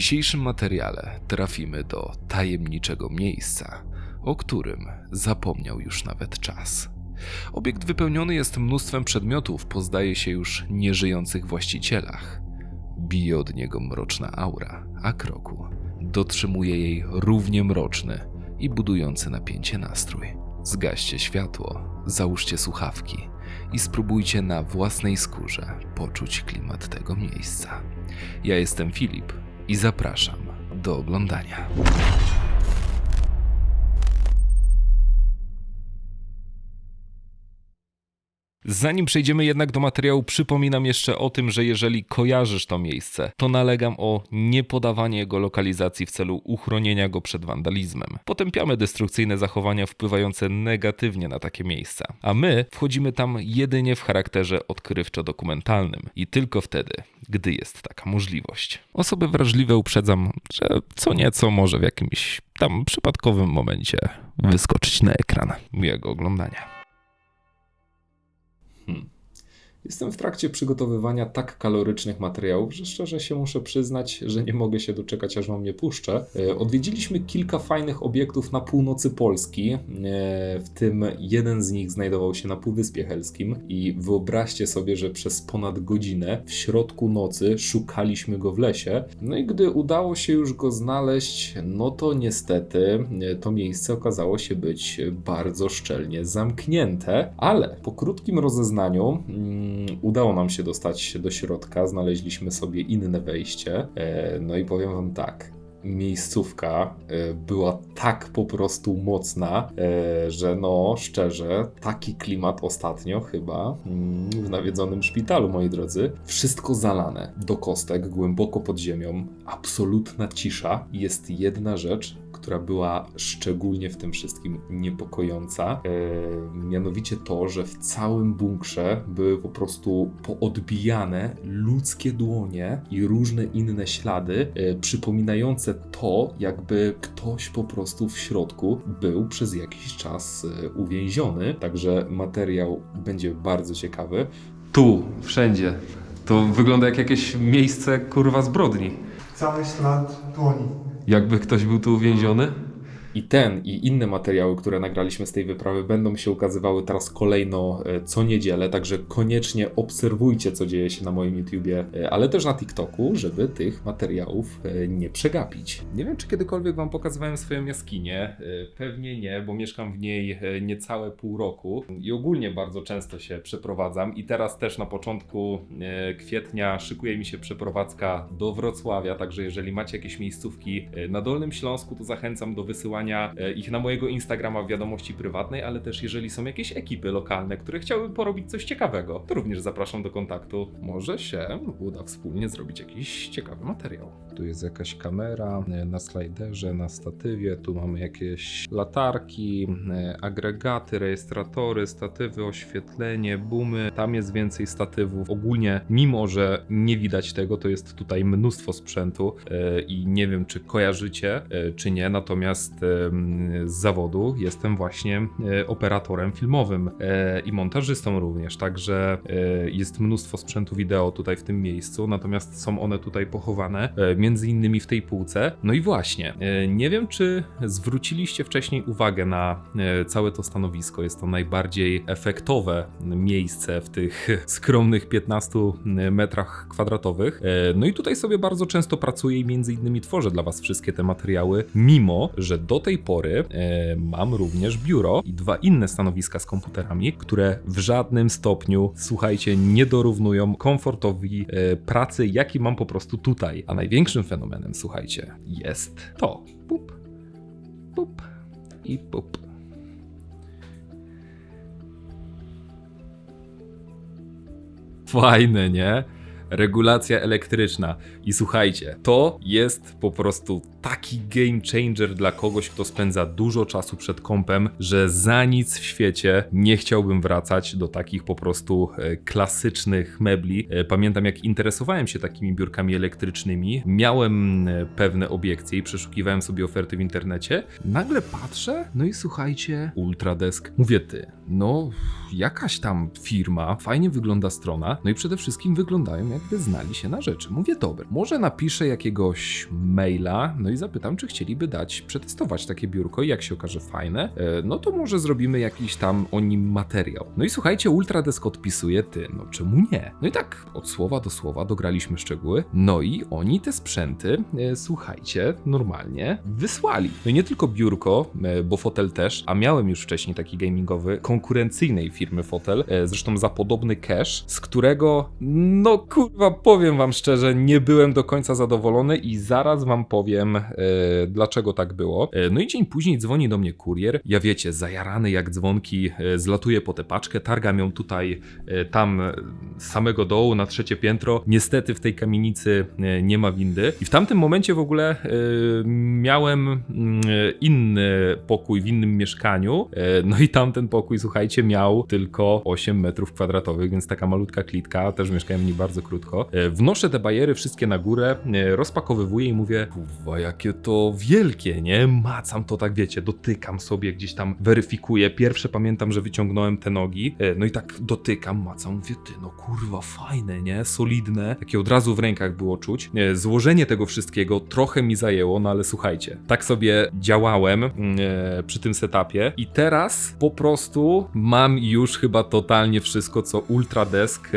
dzisiejszym materiale trafimy do tajemniczego miejsca, o którym zapomniał już nawet czas. Obiekt wypełniony jest mnóstwem przedmiotów po zdaje się już nieżyjących właścicielach. Bije od niego mroczna aura, a kroku dotrzymuje jej równie mroczny i budujący napięcie nastrój. Zgaście światło, załóżcie słuchawki i spróbujcie na własnej skórze poczuć klimat tego miejsca. Ja jestem Filip i zapraszam do oglądania. Zanim przejdziemy jednak do materiału, przypominam jeszcze o tym, że jeżeli kojarzysz to miejsce, to nalegam o niepodawanie jego lokalizacji w celu uchronienia go przed wandalizmem. Potępiamy destrukcyjne zachowania wpływające negatywnie na takie miejsca, a my wchodzimy tam jedynie w charakterze odkrywczo-dokumentalnym i tylko wtedy, gdy jest taka możliwość. Osoby wrażliwe uprzedzam, że co nieco może w jakimś tam przypadkowym momencie wyskoczyć na ekran miłego oglądania. Hmm. Jestem w trakcie przygotowywania tak kalorycznych materiałów, że szczerze się muszę przyznać, że nie mogę się doczekać, aż wam nie puszczę. E, Odwiedziliśmy kilka fajnych obiektów na północy Polski, e, w tym jeden z nich znajdował się na Półwyspie Helskim i wyobraźcie sobie, że przez ponad godzinę w środku nocy szukaliśmy go w lesie. No i gdy udało się już go znaleźć, no to niestety e, to miejsce okazało się być bardzo szczelnie zamknięte, ale po krótkim rozeznaniu mm, udało nam się dostać do środka, znaleźliśmy sobie inne wejście. E, No i powiem wam tak. Miejscówka e, była tak po prostu mocna, e, że no szczerze, taki klimat ostatnio chyba mm, w nawiedzonym szpitalu, moi drodzy. Wszystko zalane do kostek, głęboko pod ziemią, absolutna cisza. Jest jedna rzecz, która była szczególnie w tym wszystkim niepokojąca. E, mianowicie to, że w całym bunkrze były po prostu poodbijane ludzkie dłonie i różne inne ślady, e, przypominające to, jakby ktoś po prostu w środku był przez jakiś czas e, uwięziony. Także materiał będzie bardzo ciekawy. Tu, wszędzie. To wygląda jak jakieś miejsce kurwa zbrodni. Cały ślad dłoni. Jakby ktoś był tu uwięziony? I ten, i inne materiały, które nagraliśmy z tej wyprawy, będą się ukazywały teraz kolejno e, co niedzielę, także koniecznie obserwujcie, co dzieje się na moim YouTubie, e, ale też na TikToku, żeby tych materiałów e, nie przegapić. Nie wiem, czy kiedykolwiek Wam pokazywałem swoją jaskinię. Pewnie nie, bo mieszkam w niej niecałe pół roku i ogólnie bardzo często się przeprowadzam. I teraz też na początku kwietnia szykuje mi się przeprowadzka do Wrocławia, także jeżeli macie jakieś miejscówki na Dolnym Śląsku, to zachęcam do wysyłania e, ich na mojego Instagrama w wiadomości prywatnej, ale też jeżeli są jakieś ekipy lokalne, które chciałyby porobić coś ciekawego, to również zapraszam do kontaktu. Może się uda wspólnie zrobić jakiś ciekawy materiał. Tu jest jakaś kamera e, na slajderze, na statywie, tu mamy jakieś latarki, e, agregaty, rejestratory, statywy, oświetlenie, boomy. Tam jest więcej statywów. Ogólnie, mimo że nie widać tego, to jest tutaj mnóstwo sprzętu i nie wiem, czy kojarzycie, czy nie, natomiast z zawodu jestem właśnie e, operatorem filmowym e, i montażystą również, także e, jest mnóstwo sprzętu wideo tutaj w tym miejscu, natomiast są one tutaj pochowane, między innymi w tej półce. No i właśnie, nie wiem, czy zwróciliście wcześniej uwagę na całe to stanowisko. Jest to najbardziej efektowe miejsce w tych skromnych 15 metrach kwadratowych. No i tutaj sobie bardzo często pracuję i między innymi tworzę dla Was wszystkie te materiały, mimo że do tej pory e, mam również biuro i dwa inne stanowiska z komputerami, które w żadnym stopniu, słuchajcie, nie dorównują komfortowi e, pracy, jaki mam po prostu tutaj. A największym fenomenem, słuchajcie, jest to. Pup, pup i pup. Fajne, nie? Regulacja elektryczna. I słuchajcie, to jest po prostu taki game changer dla kogoś, kto spędza dużo czasu przed kompem, że za nic w świecie nie chciałbym wracać do takich po prostu e, klasycznych mebli. E, Pamiętam, jak interesowałem się takimi biurkami elektrycznymi, miałem e, pewne obiekcje i przeszukiwałem sobie oferty w internecie. Nagle patrzę, no i słuchajcie, Ultradesk. Mówię ty, no jakaś tam firma, fajnie wygląda strona, no i przede wszystkim wyglądają jakby znali się na rzeczy. Mówię, dobra, może napiszę jakiegoś maila, no i zapytam, czy chcieliby dać, przetestować takie biurko i jak się okaże fajne, e, no to może zrobimy jakiś tam o nim materiał. No i słuchajcie, Ultradesk odpisuje, ty, no czemu nie? No i tak od słowa do słowa dograliśmy szczegóły, no i oni te sprzęty, e, słuchajcie, normalnie wysłali. No i nie tylko biurko, e, bo fotel też, a miałem już wcześniej taki gamingowy konkurencyjnej firmy fotel, zresztą za podobny cash, z którego, no kurwa, powiem wam szczerze, nie byłem do końca zadowolony i zaraz wam powiem, e, dlaczego tak było. E, no i dzień później dzwoni do mnie kurier, ja wiecie, zajarany jak dzwonki, e, zlatuję po tę paczkę, targam ją tutaj, e, tam e, z samego dołu na trzecie piętro. Niestety w tej kamienicy e, nie ma windy i w tamtym momencie w ogóle e, miałem e, inny pokój w innym mieszkaniu, e, no i tamten pokój, słuchajcie, miał tylko 8 metrów kwadratowych, więc taka malutka klitka, też mieszkałem w niej bardzo krótko. E, Wnoszę te bajery wszystkie na górę, e, rozpakowywuję i mówię, kurwa, jakie to wielkie, nie? Macam to tak, wiecie, dotykam sobie, gdzieś tam weryfikuję. Pierwsze pamiętam, że wyciągnąłem te nogi, e, no i tak dotykam, macam, mówię, ty, no kurwa, fajne, nie? Solidne, takie od razu w rękach było czuć. E, Złożenie tego wszystkiego trochę mi zajęło, no ale słuchajcie, tak sobie działałem mm, przy tym setupie i teraz po prostu mam już chyba totalnie wszystko, co Ultradesk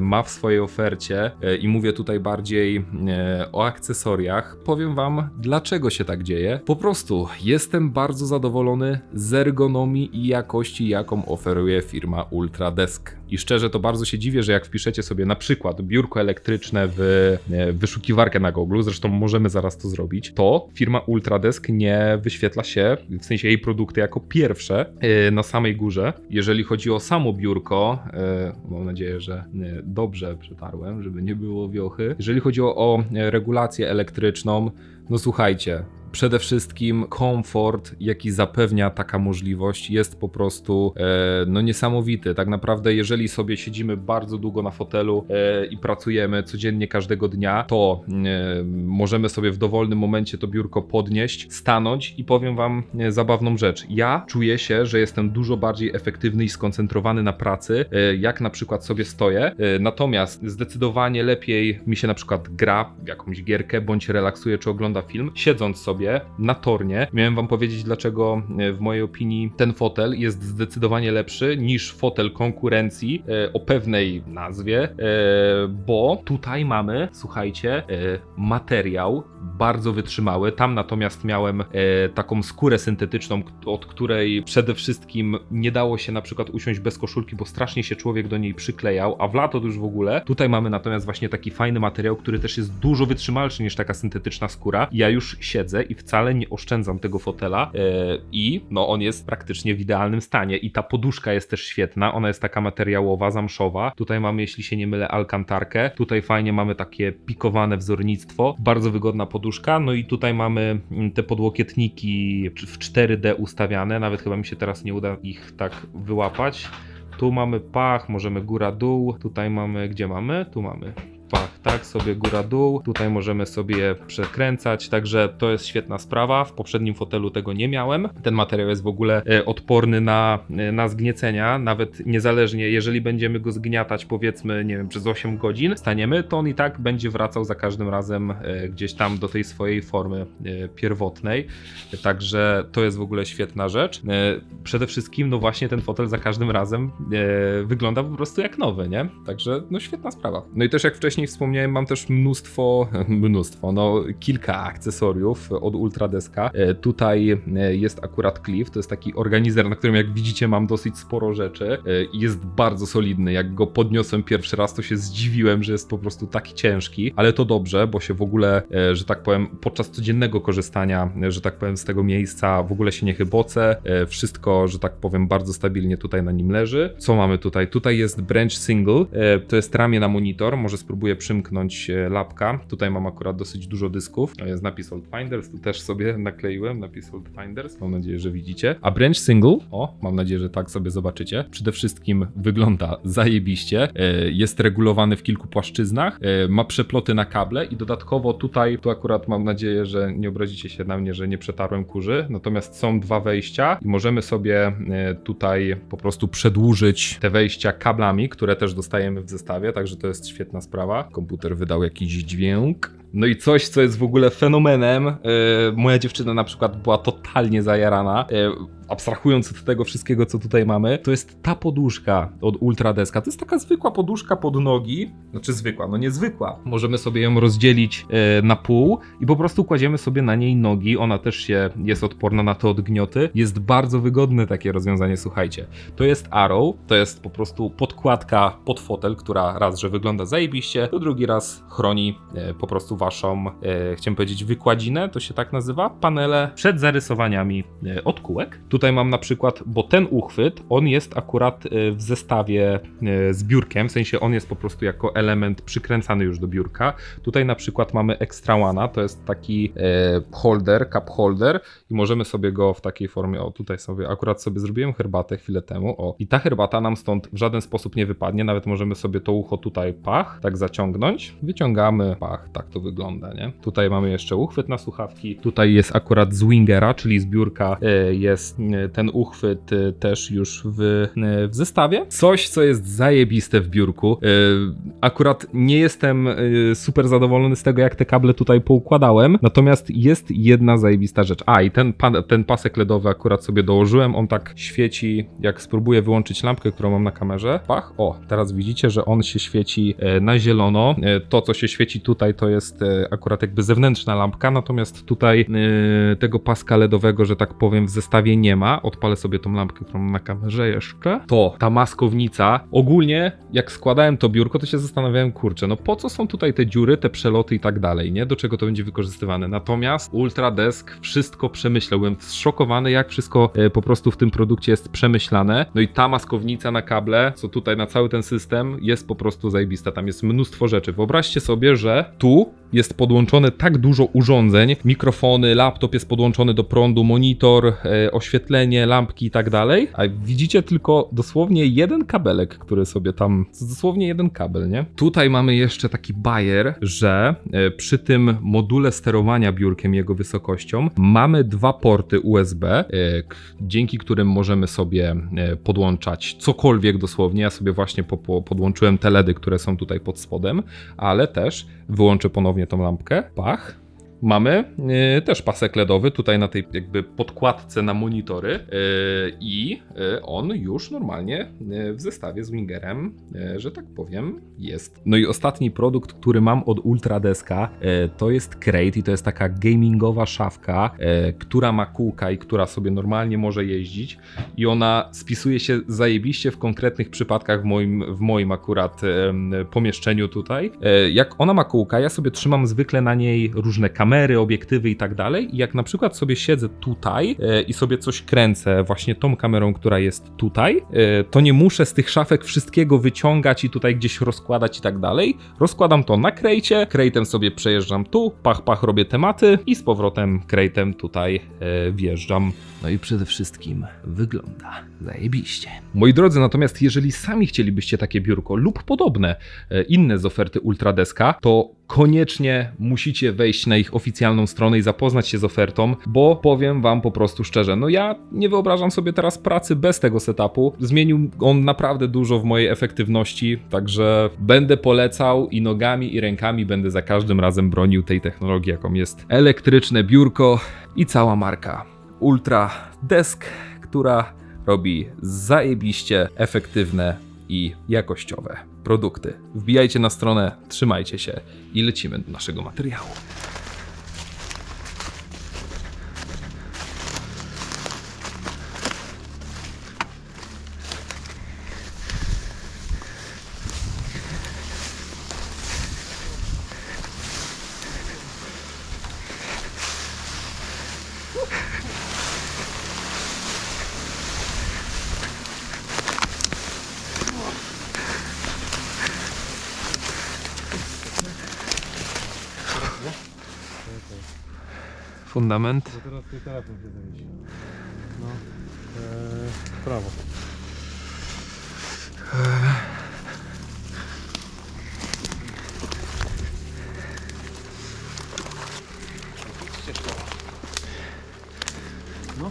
ma w swojej ofercie i mówię tutaj bardziej e, o akcesoriach. Powiem wam, dlaczego się tak dzieje. Po prostu jestem bardzo zadowolony z ergonomii i jakości, jaką oferuje firma Ultradesk. I szczerze to bardzo się dziwię, że jak wpiszecie sobie na przykład biurko elektryczne w e, wyszukiwarkę na Google, zresztą możemy zaraz to zrobić, to firma Ultradesk nie wyświetla się, w sensie jej produkty jako pierwsze e, na samej górze. Jeżeli chodzi o samo biurko, mam nadzieję, że dobrze przetarłem, żeby nie było wiochy. Jeżeli chodzi o, o e, regulację elektryczną, no słuchajcie, Przede wszystkim komfort, jaki zapewnia taka możliwość, jest po prostu e, no niesamowity. Tak naprawdę, jeżeli sobie siedzimy bardzo długo na fotelu e, i pracujemy codziennie każdego dnia, to e, możemy sobie w dowolnym momencie to biurko podnieść, stanąć i powiem wam e, zabawną rzecz. Ja czuję się, że jestem dużo bardziej efektywny i skoncentrowany na pracy, e, jak na przykład sobie stoję. E, natomiast zdecydowanie lepiej mi się na przykład gra jakąś gierkę, bądź relaksuje, czy ogląda film, siedząc sobie na tornie. Miałem wam powiedzieć, dlaczego e, w mojej opinii ten fotel jest zdecydowanie lepszy niż fotel konkurencji e, o pewnej nazwie, e, bo tutaj mamy, słuchajcie, materiał bardzo wytrzymały. Tam natomiast miałem taką skórę syntetyczną, od której przede wszystkim nie dało się na przykład usiąść bez koszulki, bo strasznie się człowiek do niej przyklejał, a w lato to już w ogóle. Tutaj mamy natomiast właśnie taki fajny materiał, który też jest dużo wytrzymalszy niż taka syntetyczna skóra. Ja już siedzę i wcale nie oszczędzam tego fotela e, i no on jest praktycznie w idealnym stanie i ta poduszka jest też świetna, ona jest taka materiałowa, zamszowa. Tutaj mamy, jeśli się nie mylę, alkantarkę. Tutaj fajnie mamy takie pikowane wzornictwo, bardzo wygodna poduszka, no i tutaj mamy mm, te podłokietniki w 4D ustawiane, nawet chyba mi się teraz nie uda ich tak wyłapać. Tu mamy pach, możemy góra-dół, tutaj mamy, gdzie mamy? Tu mamy tak, sobie góra-dół, tutaj możemy sobie przekręcać, także to jest świetna sprawa, w poprzednim fotelu tego nie miałem, ten materiał jest w ogóle e, odporny na, e, na zgniecenia, nawet niezależnie, jeżeli będziemy go zgniatać powiedzmy, nie wiem, przez 8 godzin, staniemy, to on i tak będzie wracał za każdym razem e, gdzieś tam do tej swojej formy pierwotnej, także to jest w ogóle świetna rzecz. Przede wszystkim, no właśnie ten fotel za każdym razem wygląda po prostu jak nowy, nie? Także no świetna sprawa. No i też jak wcześniej wspomniałem, mam też mnóstwo, mnóstwo, no kilka akcesoriów od Ultradeska. E, Tutaj e, jest akurat Cliff, to jest taki organizer, na którym jak widzicie mam dosyć sporo rzeczy e, jest bardzo solidny. Jak go podniosłem pierwszy raz, to się zdziwiłem, że jest po prostu taki ciężki, ale to dobrze, bo się w ogóle, że tak powiem, podczas codziennego korzystania, że tak powiem, z tego miejsca w ogóle się nie chybocę. Wszystko, że tak powiem, bardzo stabilnie tutaj na nim leży. Co mamy tutaj? Tutaj jest branch single, to jest ramię na monitor, może spróbuję przymknąć e, lapka. Tutaj mam akurat dosyć dużo dysków. Jest napis Old Finders, tu też sobie nakleiłem napis Old Finders. Mam nadzieję, że widzicie. A branch single, o, mam nadzieję, że tak sobie zobaczycie. Przede wszystkim wygląda zajebiście. E, Jest regulowany w kilku płaszczyznach, e, ma przeploty na kable i dodatkowo tutaj, tu akurat mam nadzieję, że nie obrazicie się na mnie, że nie przetarłem kurzy. Natomiast są dwa wejścia i możemy sobie tutaj po prostu przedłużyć te wejścia kablami, które też dostajemy w zestawie, także to jest świetna sprawa. Komputer wydał jakiś dźwięk. No i coś, co jest w ogóle fenomenem. e, moja dziewczyna na przykład była totalnie zajarana. E, abstrahując od tego wszystkiego, co tutaj mamy, to jest ta poduszka od Ultradeska. To jest taka zwykła poduszka pod nogi. Znaczy zwykła, no niezwykła. Możemy sobie ją rozdzielić e, na pół i po prostu kładziemy sobie na niej nogi. Ona też się jest odporna na te odgnioty. Jest bardzo wygodne takie rozwiązanie, słuchajcie. To jest Arrow, to jest po prostu podkładka pod fotel, która raz, że wygląda zajebiście, to drugi raz chroni e, po prostu waszą, e, chciałem powiedzieć, wykładzinę, to się tak nazywa, panele przed zarysowaniami e, od kółek. Tutaj mam na przykład, bo ten uchwyt, on jest akurat e, w zestawie e, z biurkiem, w sensie on jest po prostu jako element przykręcany już do biurka. Tutaj na przykład mamy Extra One, to jest taki e, holder, cup holder i możemy sobie go w takiej formie, o tutaj sobie, akurat sobie zrobiłem herbatę chwilę temu, o i ta herbata nam stąd w żaden sposób nie wypadnie, nawet możemy sobie to ucho tutaj pach, tak zaciągnąć, wyciągamy, pach, tak to wygląda, nie? Tutaj mamy jeszcze uchwyt na słuchawki, tutaj jest akurat z Wingera, czyli z biurka e, jest e, ten uchwyt e, też już w, w zestawie. Coś, co jest zajebiste w biurku, akurat nie jestem super zadowolony z tego, jak te kable tutaj poukładałem, natomiast jest jedna zajebista rzecz. A, i ten, ten pasek LEDowy akurat sobie dołożyłem, on tak świeci, jak spróbuję wyłączyć lampkę, którą mam na kamerze. Pach, o, teraz widzicie, że on się świeci na zielono. To, co się świeci tutaj, to jest e, akurat jakby zewnętrzna lampka, natomiast tutaj e, tego paska LEDowego, że tak powiem, w zestawie nie ma. Odpalę sobie tą lampkę, którą mam na kamerze jeszcze. To, ta maskownica. Ogólnie, jak składałem to biurko, to się zastanawiałem, kurczę, no po co są tutaj te dziury, te przeloty i tak dalej, nie? Do czego to będzie wykorzystywane. Natomiast Ultra Desk wszystko przemyślał. Byłem zszokowany, jak wszystko e, po prostu w tym produkcie jest przemyślane. No i ta maskownica na kable, co tutaj na cały ten system, jest po prostu zajebista. Tam jest mnóstwo rzeczy. Wyobraźcie sobie, że tu jest podłączone tak dużo urządzeń, mikrofony, laptop jest podłączony do prądu, monitor, e, oświetlenie, lampki i tak dalej, a widzicie tylko dosłownie jeden kabelek, który sobie tam, dosłownie jeden kabel, nie? Tutaj mamy jeszcze taki bajer, że e, przy tym module sterowania biurkiem jego wysokością mamy dwa porty USB, e, dzięki którym możemy sobie podłączać cokolwiek dosłownie. Ja sobie właśnie po, po, podłączyłem te LEDy, które są tutaj pod spodem, ale też wyłączę ponownie tą lampkę. Pach. Mamy yy, też pasek LEDowy tutaj na tej jakby podkładce na monitory yy, i yy, on już normalnie w zestawie z Wingerem, że tak powiem, jest. No i ostatni produkt, który mam od Ultradeska to jest Crate i to jest taka gamingowa szafka, która ma kółka i która sobie normalnie może jeździć i ona spisuje się zajebiście w konkretnych przypadkach w moim, w moim akurat pomieszczeniu tutaj. Jak ona ma kółka, ja sobie trzymam zwykle na niej różne kamery, obiektywy i tak dalej. I jak na przykład sobie siedzę tutaj e, i sobie coś kręcę właśnie tą kamerą, która jest tutaj, e, to nie muszę z tych szafek wszystkiego wyciągać i tutaj gdzieś rozkładać i tak dalej. Rozkładam to na krejcie, krejtem sobie przejeżdżam tu, pach pach robię tematy i z powrotem krejtem tutaj e, wjeżdżam. No i przede wszystkim wygląda zajebiście. Moi drodzy, natomiast jeżeli sami chcielibyście takie biurko lub podobne e, inne z oferty Ultradeska, to koniecznie musicie wejść na ich oficjalną stronę i zapoznać się z ofertą, bo powiem wam po prostu szczerze, no ja nie wyobrażam sobie teraz pracy bez tego setupu. Zmienił on naprawdę dużo w mojej efektywności, także będę polecał i nogami i rękami będę za każdym razem bronił tej technologii, jaką jest elektryczne biurko i cała marka Ultra Desk, która robi zajebiście efektywne i jakościowe produkty. Wbijajcie na stronę, trzymajcie się i lecimy do naszego materiału. Fundament. Teraz ten telefon się zawiesił. No. Eee, prawo. No.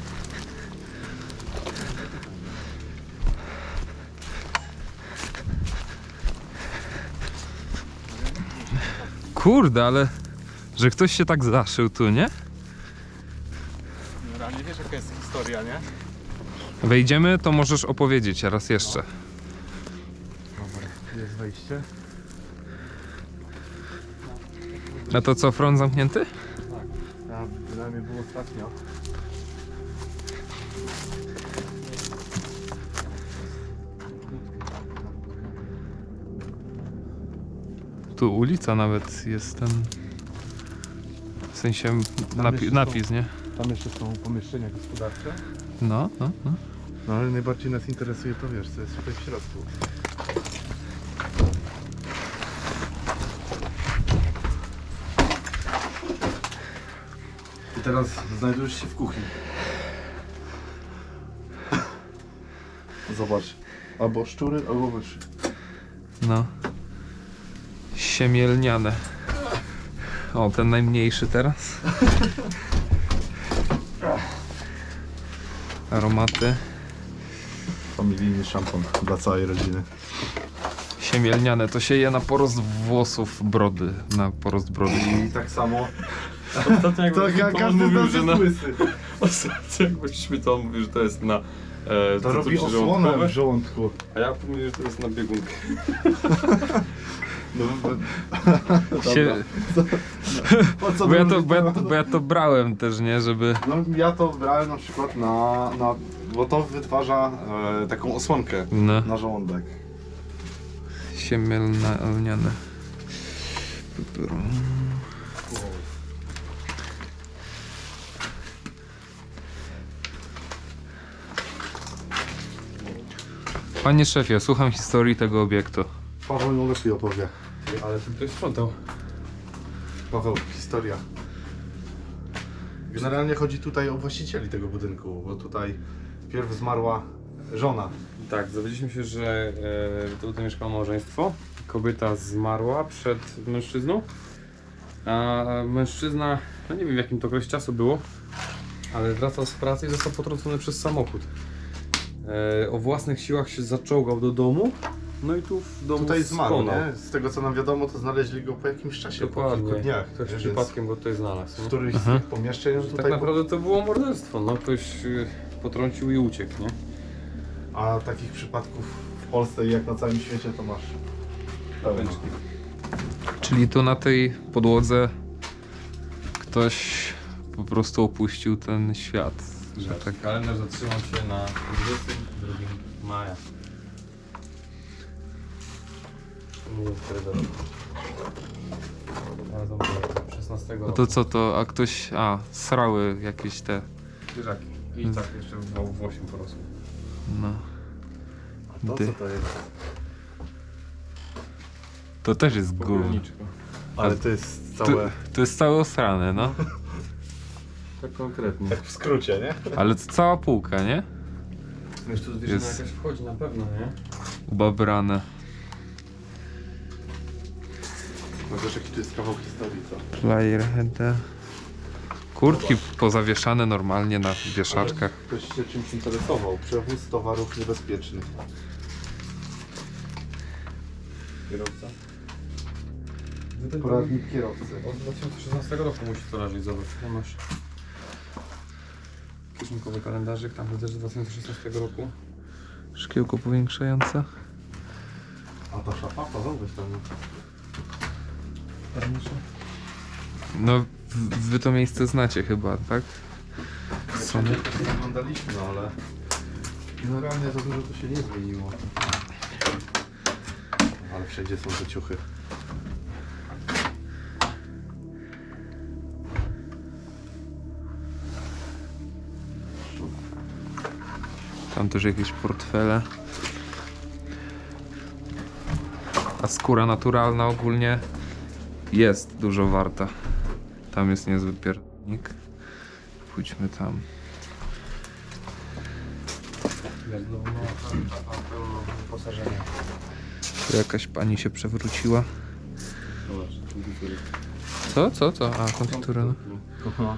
Kurde, ale że ktoś się tak zaszył tu, nie? Generalnie wiesz jaka historia, nie? Wejdziemy, to możesz opowiedzieć raz jeszcze. Dobra, jest wejście. A to co, front zamknięty? Tam przynajmniej było ostatnio. Tu ulica nawet jest ten. W sensie napi- napis, nie? Tam jeszcze są pomieszczenia gospodarcze. No, no, no. No ale najbardziej nas interesuje to wiesz, co jest tutaj w środku. I teraz znajdujesz się w kuchni. Zobacz. Albo szczury, albo myszy. No. Siemielniane. O, ten najmniejszy teraz. Aromaty. Familijny szampon dla całej rodziny. Siemielniane to się je na porost włosów brody. Na porost brody. I tak samo. Ostatnio jak To on każdy z mówił, nas że jest na... łysy. Ostatnio jak byliśmy, to on mówił, że to jest na... E, To robi osłonę w żołądku. A ja mówię, że to jest na biegunkę. No, Sie... po co Bo, ja to, bo, ja, bo ja to brałem też, nie? Żeby. No ja to brałem na przykład na, na bo to wytwarza e, taką osłonkę No. na żołądek. Siemielniane. Panie szefie, słucham historii tego obiektu. Paweł ją lepiej opowie. Ale ty ktoś sprzątał. Paweł, historia. Generalnie chodzi tutaj o właścicieli tego budynku, bo tutaj pierw zmarła żona. Tak, dowiedzieliśmy się, że e, tutaj mieszkało małżeństwo. Kobieta zmarła przed mężczyzną. A mężczyzna, no nie wiem w jakim to okresie czasu było, ale wracał z pracy i został potrącony przez samochód. E, o własnych siłach się zaczołgał do domu. No i tu w domu Tutaj zmarł, skonał. nie? Z tego co nam wiadomo, to znaleźli go po jakimś czasie, po kilku Dokładnie. dniach. Ktoś Więc przypadkiem go tutaj znalazł. W nie? którymś z Aha. tych pomieszczeń on Tak tutaj... naprawdę to było morderstwo, no ktoś y, potrącił i uciekł, nie? A takich przypadków w Polsce i jak na całym świecie to masz pełno. Czyli tu na tej podłodze ktoś po prostu opuścił ten świat. Że tak. Tak, kalendarz zatrzymał się na 22 maja. To rok. Ale to było 16 No roku. to co to, a ktoś, a, srały jakieś te, Zwierzaki. I tak jeszcze w, w 8 porosło. no. To Dy. co to jest? To też jest gówno. Pogórniczko. Ale to jest To, całe... to jest całe osrane, no. Tak konkretnie. Tak w skrócie, nie? Ale to cała półka, nie? Wiesz, tu zwierzyna Jest- jakaś wchodzi na pewno, nie? Ubabrane. No wiesz jaki to jest kawał historii, co? Playerhead. Kurtki pozawieszane normalnie na wieszaczkach. Ktoś się czymś interesował. Przewóz towarów niebezpiecznych. Kierowca. Poradnik kierowcy. Od 2016 roku musi to leżeć, zobacz. Tam masz kieszonkowy kalendarzyk, tam widzę, że z 2016 roku. Szkiełko powiększające. A ta szafa? Paweł, weź No, wy to miejsce znacie chyba, tak? Co nie? Nie oglądaliśmy, no ale... Generalnie za dużo tu się nie zmieniło. Ale wszędzie są te ciuchy. Tam też jakieś portfele. A skóra naturalna ogólnie jest dużo warta. Tam jest niezły piernik. Pójdźmy tam. Tu jakaś pani się przewróciła. Co? Co? Co? A, konfitura. No.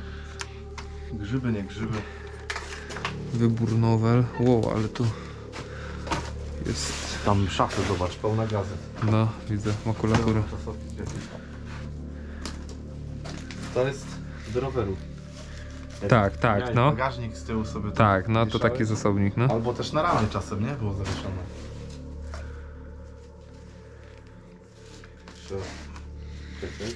Grzyby, nie grzyby. Wybór nowel. Wow, ale tu jest... Tam szafy, zobacz, pełna gazet. No, widzę makulatury. Czasopis jakiś. To jest do roweru. Tak, tak, Miałeś no. Bagażnik z tyłu sobie tam Tak, no to wieszałeś. taki zasobnik, no. Albo też na ramię czasem, nie? Było zawieszone. Jeszcze- Czekaj.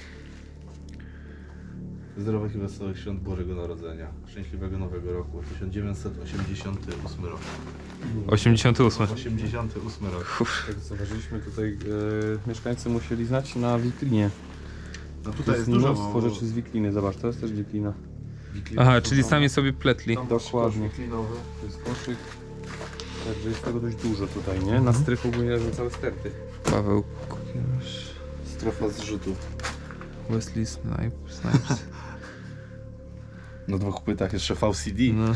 Zdrowych i wesołych świąt Bożego Narodzenia. Szczęśliwego Nowego Roku. 1988 rok. 88. 88 rok. Uff. Jak zauważyliśmy tutaj, e, mieszkańcy musieli znać na wiklinie. No To tutaj jest jest dużo mnóstwo rzeczy z wikliny, zobacz, to jest też wiklina. Aha, czyli sami sobie pletli. Dokładnie. wiklinowy. To jest koszyk. Także jest tego dość dużo tutaj, nie? Na strychu ogólnie leżą całe sterty. Paweł Kukielś, Strefa zrzutu. Wesley Snipes. Snipes. Na dwóch płytach jeszcze VCD. No.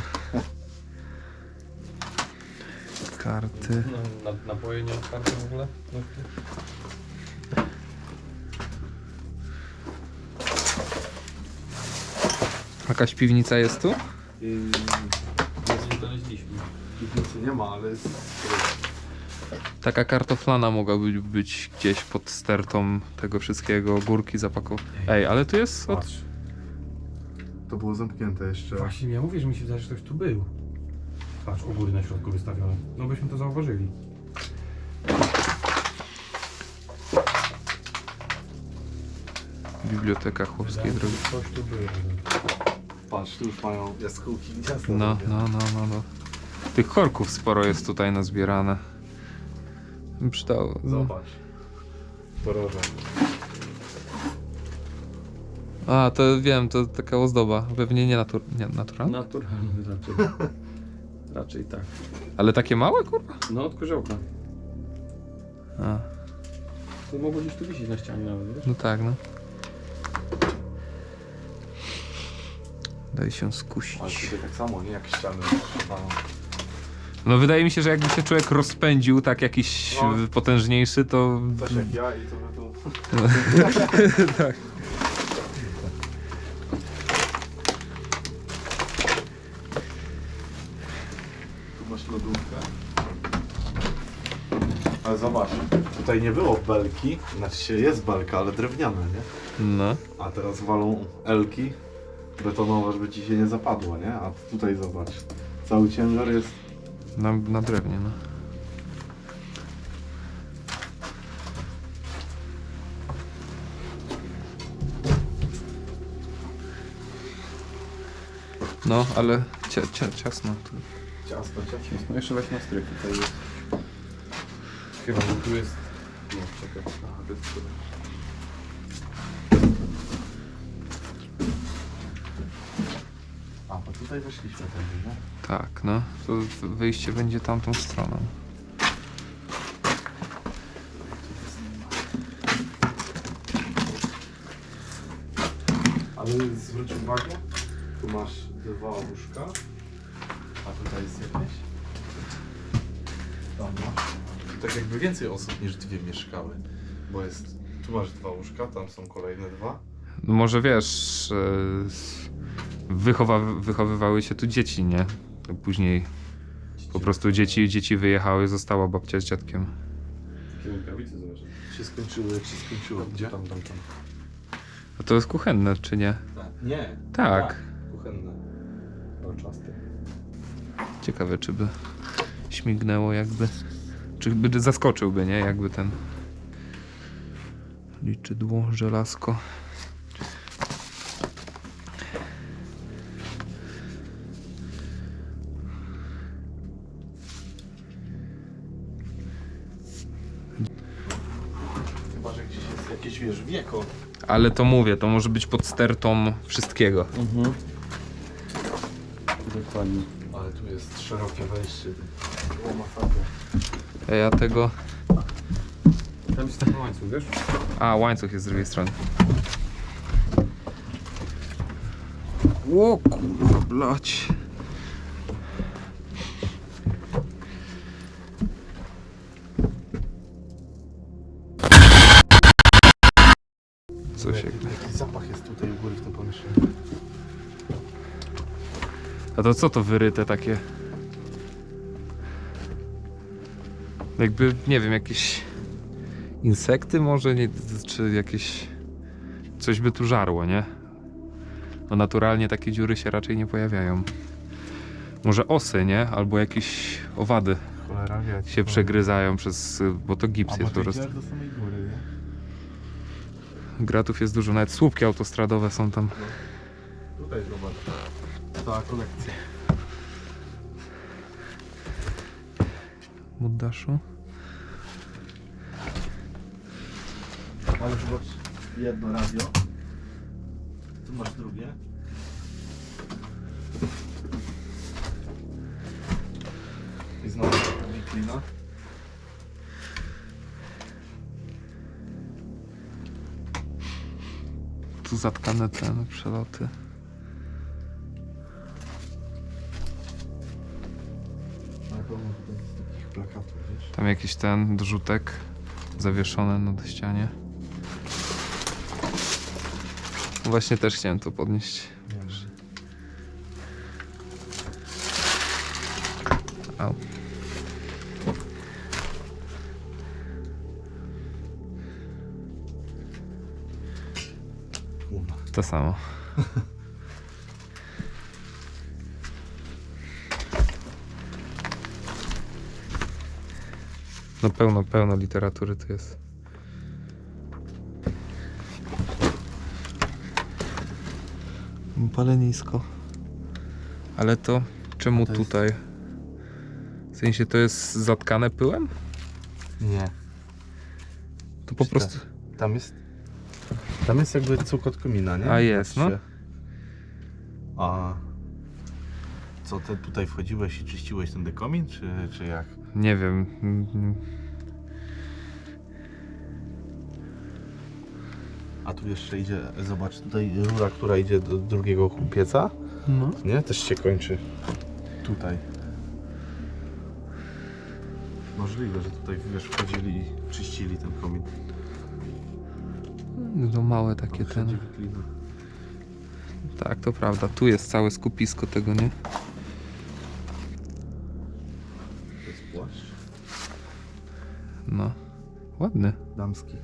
Karty. No, na, napoje nie otwarte w ogóle? Jakaś piwnica jest tu? Yy, Nie znaleźliśmy. piwnicy nie ma, ale jest... Taka kartoflana mogłaby być gdzieś pod stertą tego wszystkiego, górki zapakowane. Ej, ale tu jest od... Patrz. To było zamknięte jeszcze. Właśnie ja mówię, że mi się wydaje, że ktoś tu był. Patrz, u góry na środku wystawione. No byśmy to zauważyli. Biblioteka Chłopskiej Drogi. tu był. Patrz, tu już mają jaskółki gniazda. No, no, no, no, no. Tych korków sporo jest tutaj nazbierane. Przydało. No. Zobacz. Poroże. A, to wiem, to taka ozdoba. Pewnie nie, natur... nie naturalna. Naturalny raczej. raczej tak. Ale takie małe, kurwa? No od koziołka. A, To mogło gdzieś tu wisieć na ścianie nawet, wiesz? no tak, no. Daj się Ale skusić. tutaj tak samo, nie? Jak ściany. No wydaje mi się, że jakby się człowiek rozpędził tak jakiś No. y, potężniejszy, to... Coś jak ja i to by tu... tak. Tu masz lodówkę. Ale zobacz, tutaj nie było belki, znaczy się jest belka, ale drewniane, nie? No. A teraz walą elki betonowe, żeby ci się nie zapadło, nie? A tutaj zobacz, cały ciężar jest... Na, na drewnie, no. No, ale cia, cia, ciasno tu. Ciasno, ciasno. No jeszcze weź na strych tutaj jest. Chyba, że tu jest... Nie, czekaj. Aha, to jest tutaj weszliśmy tędy, nie? Tak, no. To wyjście będzie tamtą stroną. Ale zwróć uwagę, tu masz dwa łóżka, a tutaj jest jakieś. Tam masz. Tu tak jakby więcej osób niż dwie mieszkały, bo jest, tu masz dwa łóżka, tam są kolejne dwa. No może wiesz, e, wychowa, wychowywały się tu dzieci, nie? Później po prostu dzieci, dzieci wyjechały, została babcia z dziadkiem. Takie rękawice zobacz. Się skończyło, jak się skończyło. Gdzie? Tam, tam, tam. A to jest kuchenne, czy nie? Nie. Tak. Kuchenne. Dolczaste. Ciekawe, czy by śmignęło jakby. Czy by zaskoczyłby, nie? Jakby ten liczydło, żelazko. Ale to mówię, to może być pod stertą wszystkiego. Mhm. Dokładnie. Ale tu jest szerokie wejście. O, masakra. A Ja tego... Tam jest taki łańcuch, wiesz? A, łańcuch jest z drugiej strony. O kurwa, blać. A to co to wyryte takie? Jakby, nie wiem, jakieś insekty może, nie, czy jakieś... Coś by tu żarło, nie? No naturalnie takie dziury się raczej nie pojawiają. Może osy, nie? Albo jakieś owady Cholera wie. się przegryzają przez... bo to gips A bo jest po prostu. do samej góry, nie? Gratów jest dużo, nawet słupki autostradowe są tam. Tutaj zobacz. Cała kolekcja. Muddaszu. Ale zobacz, jedno radio. Tu masz drugie. I znowu wiklina. Tu zatkane te przeloty. Jakiś ten drzutek zawieszony na ścianie. Właśnie też chciałem to podnieść. Au. To samo. No pełno, pełno literatury tu jest. Palenisko. Ale to czemu To jest- tutaj? W sensie to jest zatkane pyłem? Nie. To po Czy prostu... Tam jest. Tam jest jakby cuk od komina, nie? A, jest, no. A. Co ty tutaj wchodziłeś i czyściłeś ten dekomin, czy, czy jak? Nie wiem. Tu jeszcze idzie, zobacz, tutaj rura, która idzie do drugiego pieca, No. nie? Też się kończy tutaj. Możliwe, że tutaj wiesz, wchodzili i czyścili ten komin. No małe takie Tam ten. wyklina. Tak, to prawda. Tu jest całe skupisko tego, nie? To jest płaszcz No. Ładny. damski.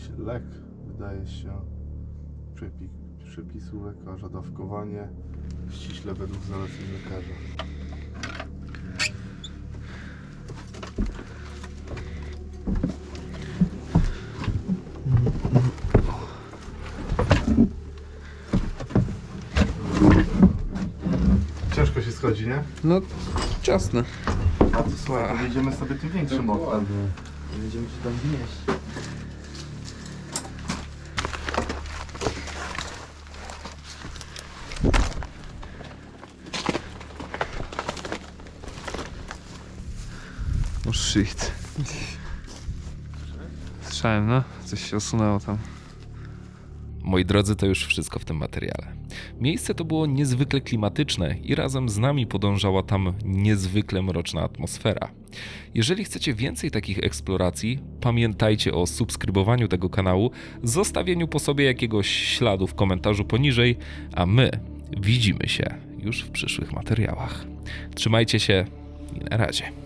Jakiś lek, wydaje się. Przepi przepisu lekarza, dawkowanie ściśle według zaleceń lekarza. Ciężko się schodzi, nie? No, ciasne. A to słuchaj, to jedziemy sobie tym większym oknem. Będziemy się tam wnieść. Shit. Słyszałem, no? Coś się osunęło tam. Moi drodzy, to już wszystko w tym materiale. Miejsce to było niezwykle klimatyczne i razem z nami podążała tam niezwykle mroczna atmosfera. Jeżeli chcecie więcej takich eksploracji, pamiętajcie o subskrybowaniu tego kanału, zostawieniu po sobie jakiegoś śladu w komentarzu poniżej, a my widzimy się już w przyszłych materiałach. Trzymajcie się i na razie.